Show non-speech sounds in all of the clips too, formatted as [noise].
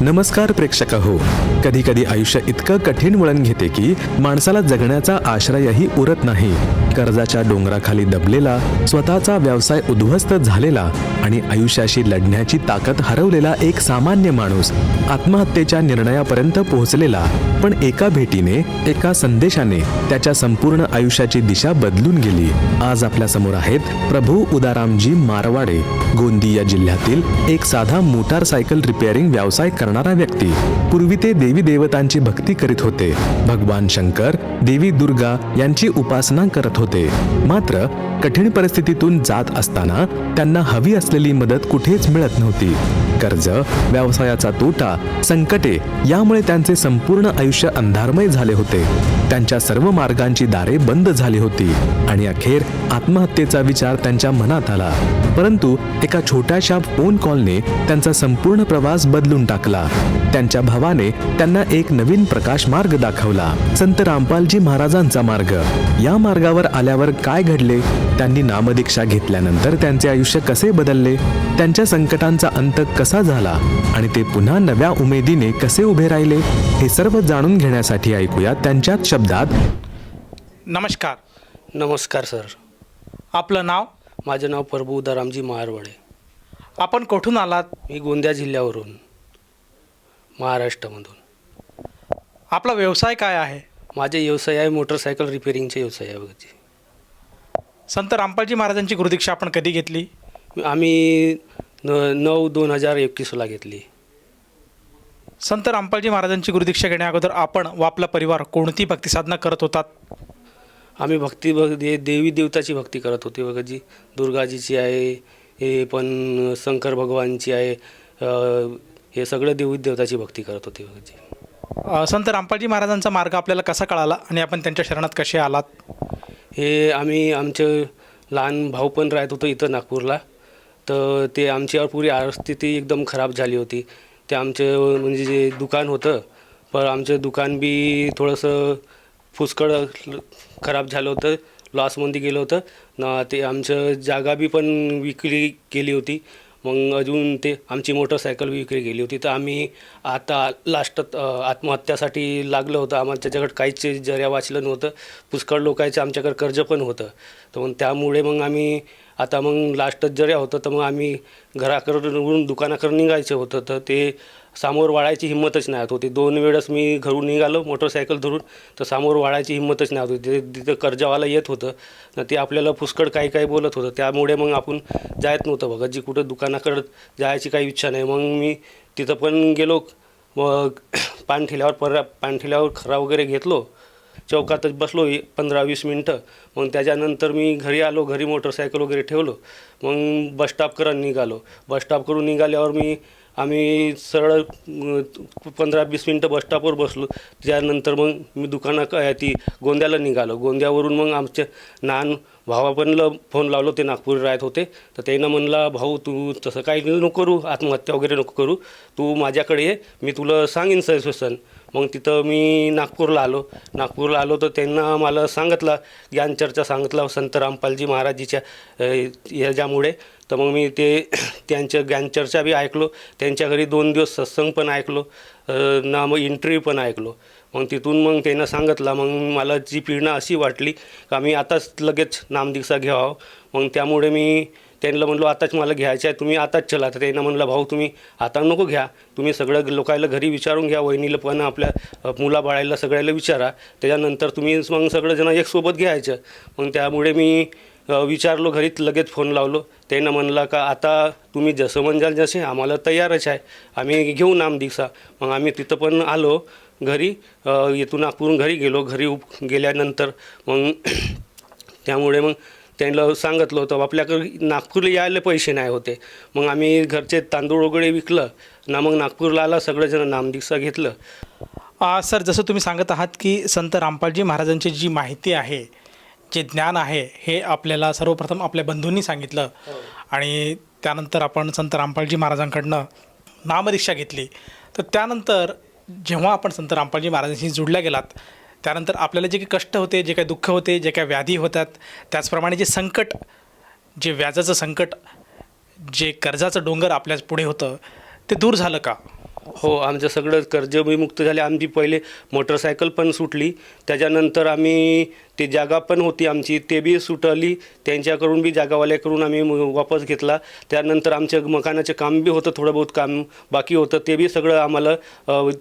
नमस्कार प्रेक्षक हो कधी कधी आयुष्य इतकं कठीण वळण घेते की माणसाला जगण्याचा आश्रयही उरत नाही. कर्जाच्या डोंगराखाली दबलेला स्वतःचा व्यवसाय उद्ध्वस्त झालेला आणि आयुष्याशी लढण्याची ताकद हरवलेला एक सामान्य माणूस आत्महत्येच्या निर्णयापर्यंत पोहोचलेला पण एका भेटीने एका संदेशाने त्याच्या संपूर्ण आयुष्याची दिशा बदलून गेली. आज आपल्यासमोर आहेत प्रभू उदारामजी मारवाडे गोंदिया जिल्ह्यातील एक साधा मोटारसायकल रिपेअरिंग व्यवसाय करणारा व्यक्ती. पूर्वी ते देवी देवतांची भक्ती करीत होते. भगवान शंकर देवी दुर्गा यांची उपासना करत होते. मात्र कठीण परिस्थितीतून जात असताना त्यांना हवी असलेली मदत कुठेच मिळत नव्हती. कर्ज व्यवसायाचा तोटा संकटे यामुळे त्यांचे संपूर्ण आयुष्य अंधारमय झाले होते. त्यांच्या सर्व मार्गांची दारे बंद झाली होती आणि अखेर आत्महत्येचा विचार त्यांच्या मनात आला. परंतु एका छोट्याशा फोन कॉलने त्यांचा संपूर्ण प्रवास बदलून टाकला. त्यांच्या भावाने त्यांना एक नवीन प्रकाश मार्ग दाखवला. संत रामपालजी महाराजांचा मार्ग. या मार्गावर आल्यावर काय घडले? त्यांनी नामदीक्षा घेतल्यानंतर त्यांचे आयुष्य कसे बदलले? त्यांच्या संकटांचा अंत कसा झाला? आणि ते पुन्हा नव्या उमेदीने कसे उभे राहिले? हे सर्व जाणून घेण्यासाठी ऐकूया त्यांच्याच शब्दात. नमस्कार. नमस्कार सर. आपलं नाव? माझं नाव प्रभू उदारामजी महारवाडे. आपण कुठून आलात? मी गोंदिया जिल्ह्यावरून महाराष्ट्रामधून. आपला व्यवसाय काय आहे? माझे व्यवसाय आहे मोटरसायकल रिपेअरिंगचे व्यवसाय आहे संत रामपालजी महाराजांची गुरुदीक्षा आपण कधी घेतली? आम्ही न नऊ दोन हजार एकवीसला घेतली. संत रामपालजी महाराजांची गुरुदीक्षा घेण्या अगोदर आपण व आपला परिवार कोणती भक्ती साधना करत होतात? आम्ही भक्ती बघ दे देवी देवताची भक्ती करत होती. बघा जी दुर्गाजीची आहे हे पण शंकर भगवानची आहे अ, हे सगळं देवी देवताची भक्ती करत होती बघा जी. अ, संत रामपालजी महाराजांचा मार्ग आपल्याला कसा कळाला आणि आपण त्यांच्या शरणात कसे आलात? हे आम्ही आमचं लहान भाऊ पण राहत होतो इथं नागपूरला. तर ते आमच्यावर पुरी आर्थिती एकदम खराब झाली होती. ते आमचं म्हणजे जे दुकान होतं पण आमचं दुकान बी थोडंसं फुसकळ खराब झालं होतं लॉसमध्ये गेलं होतं. ना ते आमचं जागा बी पण विकली गेली होती. मग अजून ते आमची मोटरसायकल विक्री गेली होती. तर आम्ही आता लास्टात आत्महत्यासाठी लागलं होतं. आम्हाला त्याच्याकडे काहीच जऱ्या वाचलं नव्हतं. पुष्कळ लोकांचं आमच्याकडे कर्ज पण होतं. तर मग त्यामुळे मग आम्ही आता मग लास्टच जऱ्या होतं. तर मग आम्ही घराकडून दुकानाकडे निघायचं होतं. तर ते सामोर वाळायची हिंमतच नाही होती. दोन वेळेस मी घरून निघालो मोटरसायकल धरून. तर सामोर वाळायची हिंमतच नाही होती. ते- तिथं कर्जावाला येत होतं तर ते आपल्याला पुष्कळ काही काही बोलत होतं. त्यामुळे मग आपण जायत नव्हतं बघा जी कुठं दुकानाकडं जायची काही इच्छा नाही. मग मी तिथं पण गेलो. मग [clears throat] पानठेल्यावर पर पानठेल्यावर खरा वगैरे घेतलो. चौकातच बसलो पंधरा वीस मिनटं. मग त्याच्यानंतर मी घरी आलो. घरी मोटरसायकल वगैरे ठेवलो. मग बसस्टॉप करत निघालो. बसस्टॉप करून निघाल्यावर मी आम्ही सरळ पंधरा वीस मिनटं बसस्टॉपवर बसलो. त्यानंतर मग मी दुकाना काय ती गोंद्याला निघालो. गोंद्यावरून मग आमच्या नान भावापणला फोन लावलो. ते नागपूर राहत होते. तर त्यानं म्हणला भाऊ तू तसं काही नको करू. आत्महत्या वगैरे नको करू. तू माझ्याकडे ये. मी तुला सांगेन सजेशन मग तिथं मी नागपूरला आलो. नागपूरला आलो तर त्यांना मला सांगितलं. ज्ञानचर्चा सांगितला. संत रामपालजी महाराजीच्या याच्यामुळे. तर मग मी ते [clears throat] त्यांच्या ज्ञानचर्चा बी ऐकलो. त्यांच्या घरी दोन दिवस सत्संग पण ऐकलो. ना मग इंटरव्ह्यू पण ऐकलो. मग तिथून मग त्यांना सांगितलं. मग मला जी प्रेरणा अशी वाटली का मी आताच लगेच नामदीक्षा घ्यावा. मग त्यामुळे मी त्यांना म्हणलो आताच मला घ्यायचं आहे. तुम्ही आताच चला. तर त्यांना म्हणलं भाऊ तुम्ही आता नको घ्या. तुम्ही सगळं लोकायला घरी विचारून घ्या. वहिनीला पण आपल्या अ, मुलाबाळायला सगळ्याला विचारा. त्याच्यानंतर तुम्ही मग सगळेजण एकसोबत घ्यायचं. मग त्यामुळे मी विचारलो घरीत लगेच फोन लावलो. त्यानं म्हणला का आता तुम्ही जसं म्हणजाल जसे आम्हाला तयारच आहे. आम्ही घेऊ नाम दीक्षा मग आम्ही तिथं पण आलो घरी. येथून इथून घरी गेलो. घरी उप गेल्यानंतर मग [clears throat] त्यामुळे मग त्यांना सांगितलं होतं आपल्याकडे नागपूरला यायला पैसे नाही होते. मग आम्ही घरचे तांदूळ वगैरे विकलं. ना मग नागपूरला आला सगळेजण नामदीक्षा घेतलं. सर जसं तुम्ही सांगत आहात की संत रामपालजी महाराजांची जी माहिती आहे जे ज्ञान आहे हे आपल्याला सर्वप्रथम आपल्या बंधूंनी सांगितलं. आणि त्यानंतर आपण संत रामपालजी महाराजांकडनं नामदीक्षा घेतली. तर त्यानंतर जेव्हा आपण संत रामपालजी महाराजांशी जुडल्या गेलात त्यानंतर आपल्याला जे काही कष्ट होते जे काही दुःख होते जे काही व्याधी होतात त्याचप्रमाणे जे संकट जे व्याजाचं संकट जे कर्जाचं डोंगर आपल्या पुढे होतं ते दूर झालं का? हो आमचं सगळं कर्जविमुक्त झाले. आमची पहिले मोटरसायकल पण सुटली. त्याच्यानंतर आम्ही ती जागा पण होती आमची. ते बी सुटली. त्यांच्याकडून बी जागावाल्याकडून आम्ही वापस घेतला. त्यानंतर आमच्या मकानाचं काम बी होतं थोडं बहुत काम बाकी होतं. ते बी सगळं आम्हाला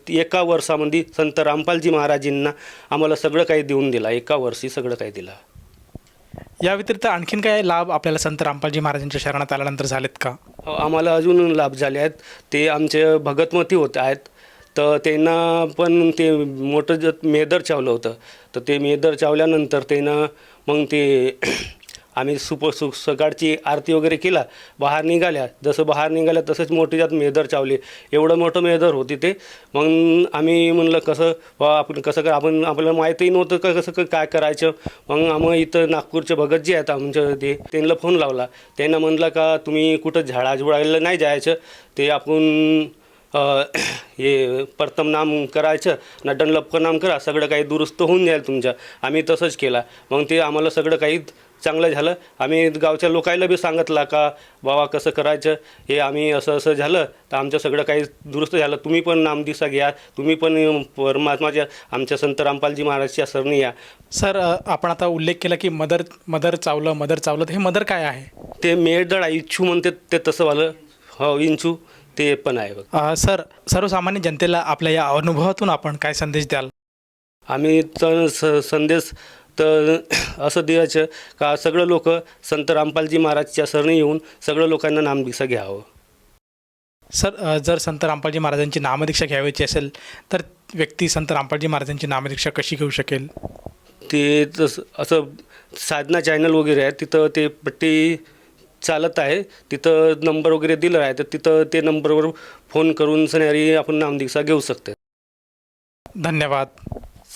एका वर्षामध्ये संत रामपालजी महाराजींना आम्हाला सगळं काही देऊन दिला. एका वर्षी सगळं काही दिलं. या व्यतिरिक्त आणखीन काय लाभ आपल्याला संत रामपालजी महाराजांच्या शरणात आल्यानंतर झालेत का? आम्हाला अजून लाभ झाले आहेत. ते आमचे भगतमती होत आहेत. तर त्यांना पण ते मोठं ज मेदर चावलं होतं. तर ते मेदर चावल्यानंतर त्यांना मग ते आम्ही सुप सु सकाळची आरती वगैरे केला बाहेर निघाल्या. जसं बाहेर निघाल्या तसंच मोठी जात मेदर चावले. एवढं मोठं मेदर होती ते. मग आम्ही म्हणलं कसं बा आपण कसं काय आपण आपल्याला माहितीही नव्हतं का कसं काय करायचं. मग आम्ही इथं नागपूरचे भगत जे आहेत आमच्या ते त्यांना फोन लावला. त्यांना म्हणलं का तुम्ही कुठं झाडा झुडायला नाही जायचं? ते आपण [clears throat] हे प्रथम नाम करायचं ना डनलपकं नाम करा सगळं काही दुरुस्त होऊन जाईल तुमच्या. आम्ही तसंच केला. मग ते आम्हाला सगळं काही चांगलं झालं. आम्ही गावच्या लोकायला बी सांगितलं का बाबा कसं करायचं? हे आम्ही असं असं झालं. तर आमचं सगळं काही दुरुस्त झालं. तुम्ही पण नामदिसा घ्या. तुम्ही पण परमात्माच्या आमच्या संत रामपालजी महाराजच्या सरणी या. सर आपण आता उल्लेख केला की मदर मदर चावलं मदर चावलं. तर हे मदर काय आहे? ते मेळदळ इच्छू म्हणते ते तसं वालं. हो इंचू ते पण आहे सर सर्वसामान्य जनतेला आपल्या या अनुभवातून आपण काय संदेश द्याल? आम्ही तर स संदेश तर असं द्यायचं का सगळं लोक संत रामपालजी महाराजच्या सरणी येऊन सगळं लोकांना नामदीक्षा घ्यावं. सर जर संत रामपालजी महाराजांची नामदीक्षा घ्यावयाची असेल तर व्यक्ती संत रामपालजी महाराजांची नामदीक्षा कशी घेऊ शकेल? ते तसं असं साधना चॅनल वगैरे आहे तिथं ते पट्टी चालत आहे तिथं नंबर वगैरे दिलं आहे तर तिथं ते नंबरवर फोन करून सणारी आपण नामदीक्षा घेऊ शकतो धन्यवाद.